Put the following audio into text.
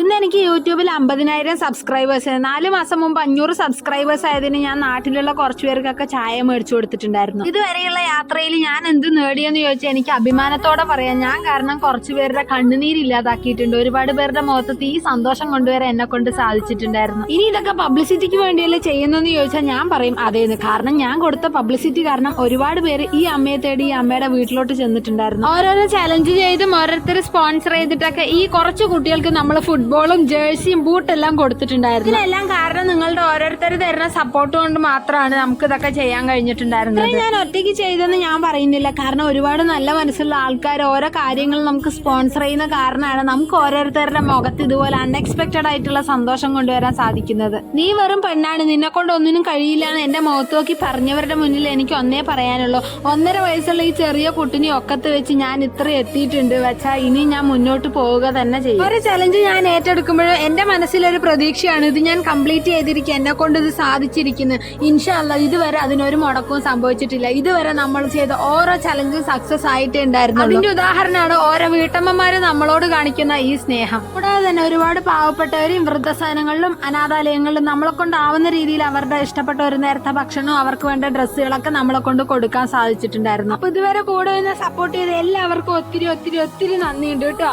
ഇന്ന് എനിക്ക് യൂട്യൂബിൽ അമ്പതിനായിരം സബ്സ്ക്രൈബേഴ്സ് നാല് മാസം മുമ്പ് അഞ്ഞൂറ് സബ്സ്ക്രൈബേഴ്സ് ആയതിന് ഞാൻ നാട്ടിലുള്ള കുറച്ചു പേർക്കൊക്കെ ചായ മേടിച്ചു കൊടുത്തിട്ടുണ്ടായിരുന്നു. ഇതുവരെയുള്ള യാത്രയിൽ ഞാൻ എന്ത് നേടിയെന്ന് ചോദിച്ചാൽ എനിക്ക് അഭിമാനത്തോടെ പറയാം. ഞാൻ കാരണം കുറച്ചു പേരുടെ കണ്ണുനീര് ഇല്ലാതാക്കിയിട്ടുണ്ട്. ഒരുപാട് പേരുടെ മുഖത്ത് ഈ സന്തോഷം കൊണ്ടുവരാൻ എന്നെ കൊണ്ട് സാധിച്ചിട്ടുണ്ടായിരുന്നു. ഇനി ഇതൊക്കെ പബ്ലിസിറ്റിക്ക് വേണ്ടിയല്ലേ ചെയ്യുന്നതെന്ന് ചോദിച്ചാൽ ഞാൻ പറയും അതേന്ന് കാരണം ഞാൻ കൊടുത്ത പബ്ലിസിറ്റി കാരണം ഒരുപാട് പേര് ഈ അമ്മയെ തേടി ഈ അമ്മയുടെ വീട്ടിലോട്ട് ചെന്നിട്ടുണ്ടായിരുന്നു. ഓരോരോ ചലഞ്ച് ചെയ്തും ഓരോരുത്തർ സ്പോൺസർ ചെയ്തിട്ടൊക്കെ ഈ കുറച്ച് കുട്ടികൾക്ക് നമ്മൾ ഫുട്ബോളും ജേഴ്സിയും ബൂട്ടെല്ലാം കൊടുത്തിട്ടുണ്ടായിരുന്നു. ഇതിനെല്ലാം കാരണം നിങ്ങളുടെ ഓരോരുത്തർ തരുന്ന സപ്പോർട്ട് കൊണ്ട് മാത്രമാണ് നമുക്ക് ഇതൊക്കെ ചെയ്യാൻ കഴിഞ്ഞിട്ടുണ്ടായിരുന്നത്. ഞാൻ ഒറ്റയ്ക്ക് ചെയ്തെന്ന് ഞാൻ പറയുന്നില്ല. കാരണം ഒരുപാട് നല്ല മനസ്സുള്ള ആൾക്കാർ ഓരോ കാര്യങ്ങൾ നമുക്ക് സ്പോൺസർ ചെയ്യുന്ന കാരണമാണ് നമുക്ക് ഓരോരുത്തരുടെ മുഖത്ത് ഇതുപോലെ അൺഎക്സ്പെക്ടഡ് ആയിട്ടുള്ള സന്തോഷം കൊണ്ടുവരാൻ സാധിക്കുന്നത്. നീ വെറും പെണ്ണാണ്. നിന്നെ കൊണ്ട് ഒന്നിനും കഴിയില്ല എന്ന് എന്റെ മുഖത്ത് നോക്കി പറഞ്ഞവരുടെ മുന്നിൽ എനിക്ക് ഒന്നേ പറയാനുള്ളൂ. ഒന്നര വയസ്സുള്ള ഈ ചെറിയ കുട്ടിനെ ഒക്കത്ത് വെച്ച് ഞാൻ ഇത്ര എത്തിയിട്ടുണ്ട്. വെച്ചാ ഇനി ഞാൻ മുന്നോട്ട് പോവുക തന്നെ ചെയ്യും. ഒരു ചലഞ്ച് ഞാൻ ഏറ്റെടുക്കുമ്പോഴും എന്റെ മനസ്സിലൊരു പ്രതീക്ഷയാണ്. ഇത് ഞാൻ കംപ്ലീറ്റ് ചെയ്തിരിക്കുക. എന്നെ കൊണ്ട് ഇത് സാധിച്ചിരിക്കുന്നു. ഇൻഷല്ല ഇതുവരെ അതിനൊരു മുടക്കവും സംഭവിച്ചിട്ടില്ല. ഇതുവരെ നമ്മൾ ചെയ്ത ഓരോ ചലഞ്ചും സക്സസ് ആയിട്ടേ ഉണ്ടായിരുന്നു അതിന്റെ ഉദാഹരണമാണ് ഓരോ വീട്ടമ്മമാര് നമ്മളോട് കാണിക്കുന്ന ഈ സ്നേഹം. കൂടാതെ തന്നെ ഒരുപാട് പാവപ്പെട്ടവരും വൃദ്ധസദനങ്ങളിലും അനാഥാലയങ്ങളിലും നമ്മളെ കൊണ്ടാവുന്ന രീതിയിൽ അവരുടെ ഇഷ്ടപ്പെട്ട ഒരു നേരത്തെ ഭക്ഷണവും അവർക്ക് വേണ്ട ഡ്രസ്സുകളൊക്കെ നമ്മളെ കൊണ്ട് കൊടുക്കാൻ സാധിച്ചിട്ടുണ്ടായിരുന്നു. അപ്പൊ ഇതുവരെ കൂടെ സപ്പോർട്ട് ചെയ്ത എല്ലാവർക്കും ഒത്തിരി ഒത്തിരി ഒത്തിരി നന്ദിയുണ്ട് കേട്ടോ.